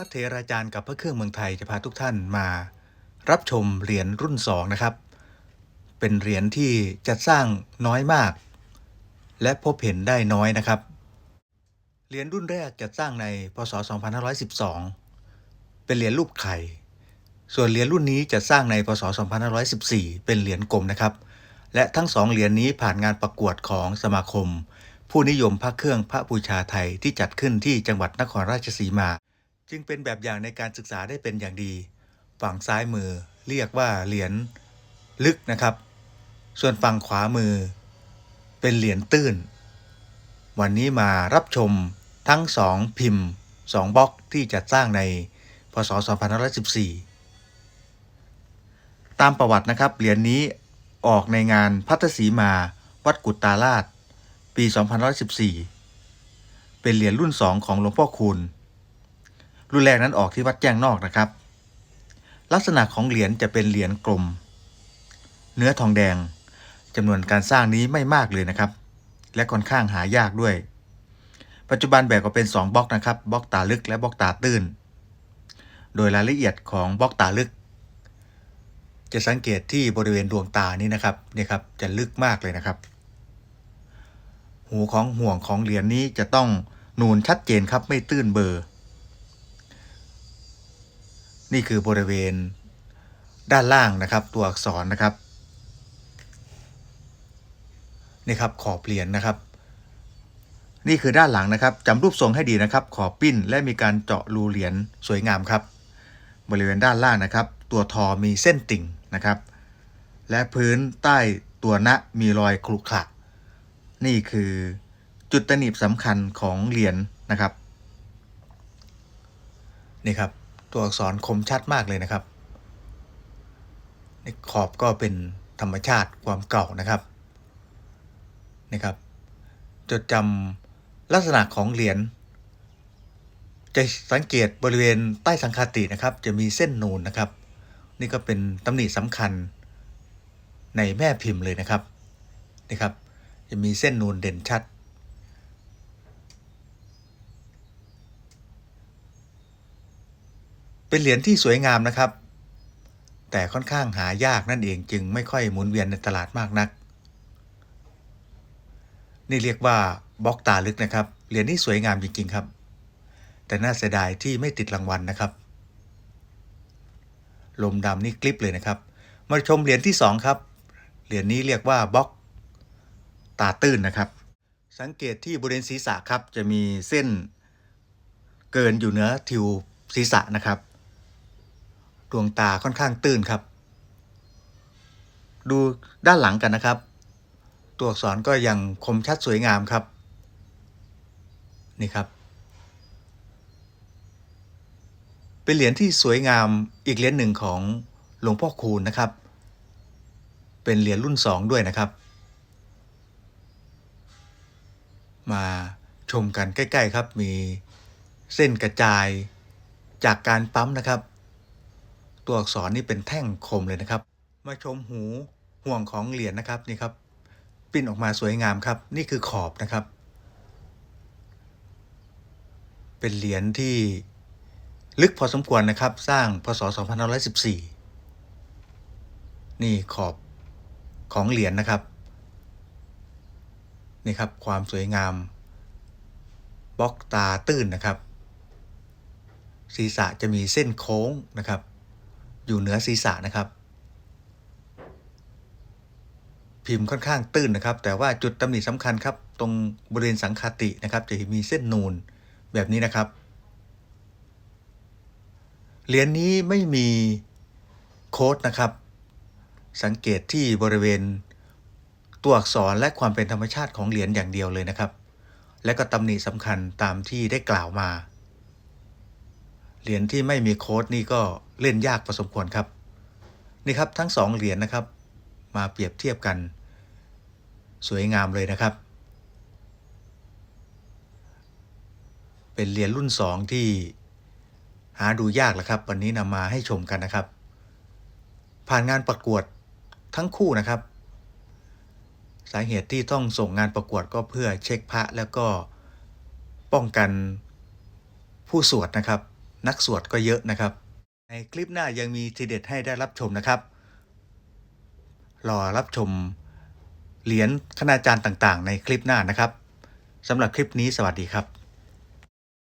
ระเถราจารย์กับพระเครื่องเมืองไทยจะพาทุกท่านมารับชมเหรียญรุ่นสองนะครับ เป็นเหรียญที่จัดสร้างน้อยมาก และพบเห็นได้น้อยนะครับ เหรียญรุ่นแรกจัดสร้างในพศ 2512 เป็นเหรียญรูปไข่ ส่วนเหรียญรุ่นนี้จัดสร้างในพศ 2514 เป็นเหรียญกลมนะครับ และทั้งสองเหรียญนี้ผ่านงานประกวดของสมาคม ผู้นิยมพระเครื่องพระบูชาไทยที่จัดขึ้นที่จังหวัดนครราชสีมา จึงเป็นแบบอย่างในการศึกษาได้เป็นอย่างดี ฝั่งซ้ายมือเรียกว่าเหรียญลึกนะครับ ส่วนฝั่งขวามือ เป็นเหรียญตื้น วันนี้มารับชมทั้งสองพิมพ์สองบล็อกที่จัดสร้างในพศ 2514 ตามประวัตินะครับเหรียญนี้ออกในงานพัทสีมาวัดกุตตาราชปี 2514 เป็นเหรียญรุ่น 2 ของหลวงพ่อคูณ รุ่นแรกนั้นออกที่วัดแจ้งนอกนะครับ ลักษณะของเหรียญจะเป็นเหรียญกลม เนื้อทองแดงจำนวนการสร้างนี้ไม่มากเลยนะครับ และค่อนข้างหายากด้วย ปัจจุบันแบ่งออกเป็น 2บล็อกนะครับบล็อกตาลึกและบล็อกตาตื้น โดยรายละเอียดของบล็อกตาลึก จะสังเกตที่บริเวณดวงตานี้นะครับเนี่ยครับจะลึกมากเลยนะครับ หูของห่วงของเหรียญนี้จะต้องนูนชัดเจนครับไม่ตื้นเบอร์ นี่คือบริเวณด้านล่างนะครับ ตัวอักษรนะครับ นี่ครับขอบเหรียญนะครับ นี่คือด้านหลังนะครับจำรูปทรงให้ดีนะครับ ขอบปิ้นและมีการเจาะรูเหรียญสวยงามครับ บริเวณด้านล่างนะครับ ตัวทอมีเส้นติ่งนะครับ และพื้นใต้ตัวณมีรอยครุขระนี่คือจุดตนิบสำคัญของเหรียญนะครับ นี่ครับ ตัวอักษรคมชัดมากเลยนะครับนี่ขอบก็เป็นธรรมชาติความเก่านะครับนี่ครับ จดจำลักษณะของเหรียญจะสังเกตบริเวณใต้สังคาตินะครับ จะมีเส้นนูนนะครับ นี่ก็เป็นตำหนิสำคัญในแม่พิมพ์เลยนะครับนี่ครับ จะมีเส้นนูนเด่นชัด เป็นเหรียญที่สวยงามนะครับ แต่ค่อนข้างหายากนั่นเองจึงไม่ค่อยหมุนเวียนในตลาดมากนัก นี่เรียกว่าบล็อกตาลึกนะครับ เหรียญนี้สวยงามจริงๆครับ แต่น่าเสียดายที่ไม่ติดรางวัลนะครับ ลมดำนี่กลิปเลยนะครับ มาชมเหรียญที่2ครับ เหรียญนี้เรียกว่าบล็อกตาตื้นนะครับ สังเกตที่บริเวณศีรษะครับจะมีเส้นเกินอยู่เหนือทิวศีรษะนะครับ ดวงตาค่อนข้างตื้นครับ ดูด้านหลังกันนะครับ ตัวอักษรก็ยังคมชัดสวยงามครับ นี่ครับ เป็นเหรียญที่สวยงามอีกเหรียญหนึ่งของหลวงพ่อคูณนะครับ เป็นเหรียญรุ่นสองด้วยนะครับ มาชมกันใกล้ ๆ ครับมีเส้นกระจายจากการปั๊มนะครับ ตัวอักษรนี่เป็นแท่งคมเลยนะครับ มาชมหูห่วงของเหรียญนะครับนี่ครับปิ้นออกมาสวยงามครับ นี่คือขอบนะครับ เป็นเหรียญที่ลึกพอสมควรนะครับ สร้างพศ 2514 นี่ขอบของเหรียญนะครับ นี่ครับความสวยงามบล็อกตาตื้นนะครับ ศีรษะจะมีเส้นโค้งนะครับ อยู่เหนือศีรษะนะครับ พิมพ์ค่อนข้างตื้นนะครับ แต่ว่าจุดตำหนิสำคัญครับ ตรงบริเวณสังคตินะครับ จะมีเส้นนูนแบบนี้นะครับ เหรียญนี้ไม่มีโค้ดนะครับ สังเกตที่บริเวณตัวอักษรและความเป็นธรรมชาติของเหรียญอย่างเดียวเลยนะครับ และก็ตำหนิสำคัญตามที่ได้กล่าวมา เหรียญที่ไม่มีโค้ดนี่ก็เล่นยากพอสมควรครับ นี่ครับทั้งสองเหรียญนะครับ มาเปรียบเทียบกัน สวยงามเลยนะครับ เป็นเหรียญรุ่นสองที่หาดูยากแล้วครับ วันนี้นำมาให้ชมกันนะครับ ผ่านงานประกวดทั้งคู่นะครับ สาเหตุที่ต้องส่งงานประกวดก็เพื่อเช็คพระแล้วก็ป้องกันผู้สวดนะครับ นักสวดก็เยอะนะครับ ในคลิปหน้ายังมีทีเด็ดให้ได้รับชมนะครับรอรับชมเหรียญคณาจารย์ต่างๆ ในคลิปหน้านะครับสำหรับคลิปนี้สวัสดีครับ